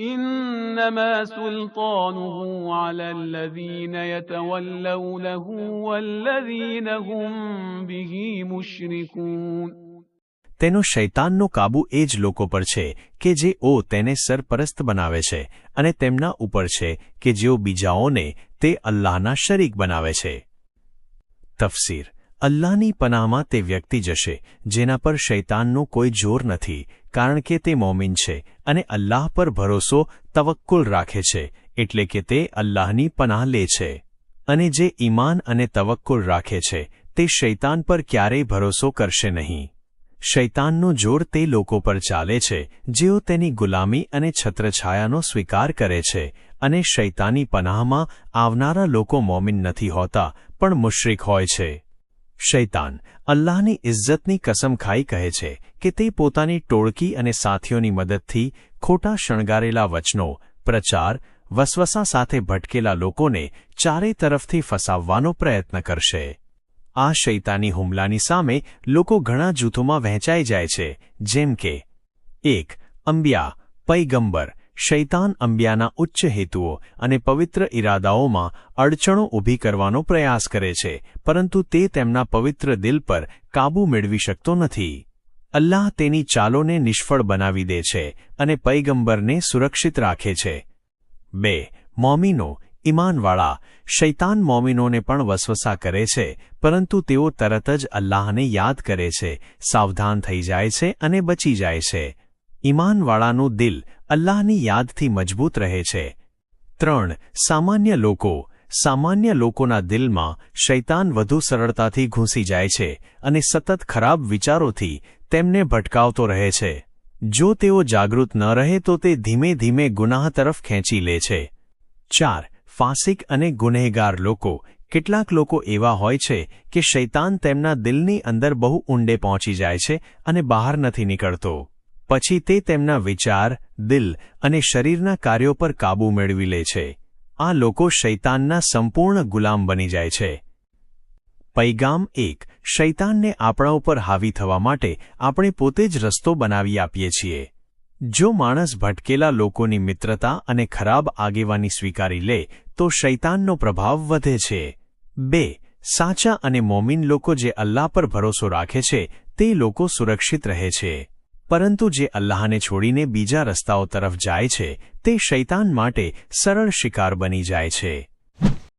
إنما سلطانه على الذين يتولونه والذين هم به مشركون તેનો શૈતાનનો કાબુ એ જ લોકો પર છે કે જે ઓ તેને સરપરસ્ત બનાવે છે અને તેમના ઉપર છે કે જેઓ બીજાઓને તે અલ્લાહના શરીક બનાવે છે તફસીર અલ્લાહની પનાહમાં તે વ્યક્તિ જશે જેના પર શૈતાનનું કોઈ જોર નથી કારણ કે તે મોમિન છે અને અલ્લાહ પર ભરોસો તવક્કુલ રાખે છે, એટલે કે તે અલ્લાહની પનાહ લે છે. અને જે ઈમાન અને તવક્કુલ રાખે છે, તે શૈતાન પર ક્યારેય ભરોસો કરશે નહીં. શૈતાનનું જોર તે લોકો પર ચાલે છે, જેઓ તેની ગુલામી અને છત્રછાયાનો સ્વીકાર કરે છે, અને શૈતાની પનાહમાં આવનારા લોકો મોમિન નથી હોતા, પણ મુશ્રિક હોય છે. શૈતાન અલ્લાહની ઇજ્જતની કસમ ખાઈ કહે છે કે તે પોતાની ટોળકી અને સાથીઓની મદદથી ખોટા શણગારેલા વચનો, પ્રચાર, વસવસા સાથે ભટકેલા લોકોને ચારે તરફથી ફસાવવાનો પ્રયત્ન કરશે. આ શૈતાની હુમલાની સામે લોકો ઘણા જૂથોમાં વહેંચાઈ જાય છે, જેમ કે, એક, અંબિયા, પૈગંબર શૈતાન અંબિયાના ઉચ્ચ હેતુઓ અને પવિત્ર ઇરાદાઓમાં અડચણો ઊભી કરવાનો પ્રયાસ કરે છે, પરંતુ તે તેમના પવિત્ર દિલ પર કાબૂ મેળવી શકતો નથી. અલ્લાહ તેની ચાલોને નિષ્ફળ બનાવી દે છે અને પૈગંબરને સુરક્ષિત રાખે છે. બે, મોમિનો, ઈમાનવાળા. શૈતાન મોમિનોને પણ વસવસા કરે છે, પરંતુ તેઓ તરત જ અલ્લાહને યાદ કરે છે, સાવધાન થઈ જાય છે અને બચી જાય છે. ઈમાનવાળાનું દિલ અલ્લાહની યાદથી મજબૂત રહે છે. ત્રણ, સામાન્ય લોકો. સામાન્ય લોકોના દિલમાં શૈતાન વધુ સરળતાથી ઘૂસી જાય છે અને સતત ખરાબ વિચારોથી તેમને ભટકાવતો રહે છે. જો તેઓ જાગૃત ન રહે તો તે ધીમે ધીમે ગુનાહ તરફ ખેંચી લે છે. ચાર, ફાસિક અને ગુનેહગાર લોકો. કેટલાક લોકો એવા હોય છે કે શૈતાન તેમના દિલની અંદર બહુ ઊંડે પહોંચી જાય છે અને બહાર નથી નીકળતો. પછી તે તેમના વિચાર, દિલ અને શરીરના કાર્યો પર કાબૂ મેળવી લે છે. આ લોકો શૈતાનના સંપૂર્ણ ગુલામ બની જાય છે. પૈગામ એક, શૈતાનને આપણા ઉપર હાવી થવા માટે આપણે પોતે જ રસ્તો બનાવી આપીએ છીએ. જો માણસ ભટકેલા લોકોની મિત્રતા અને ખરાબ આગેવાની સ્વીકારી લે, તો શૈતાનનો પ્રભાવ વધે છે. બે, સાચા અને મોમીન લોકો જે અલ્લાહ પર ભરોસો રાખે છે, તે લોકો સુરક્ષિત રહે છે. પરંતુ જે અલ્લાહને છોડીને બીજા રસ્તાઓ તરફ જાય છે, તે શૈતાન માટે સરળ શિકાર બની જાય છે.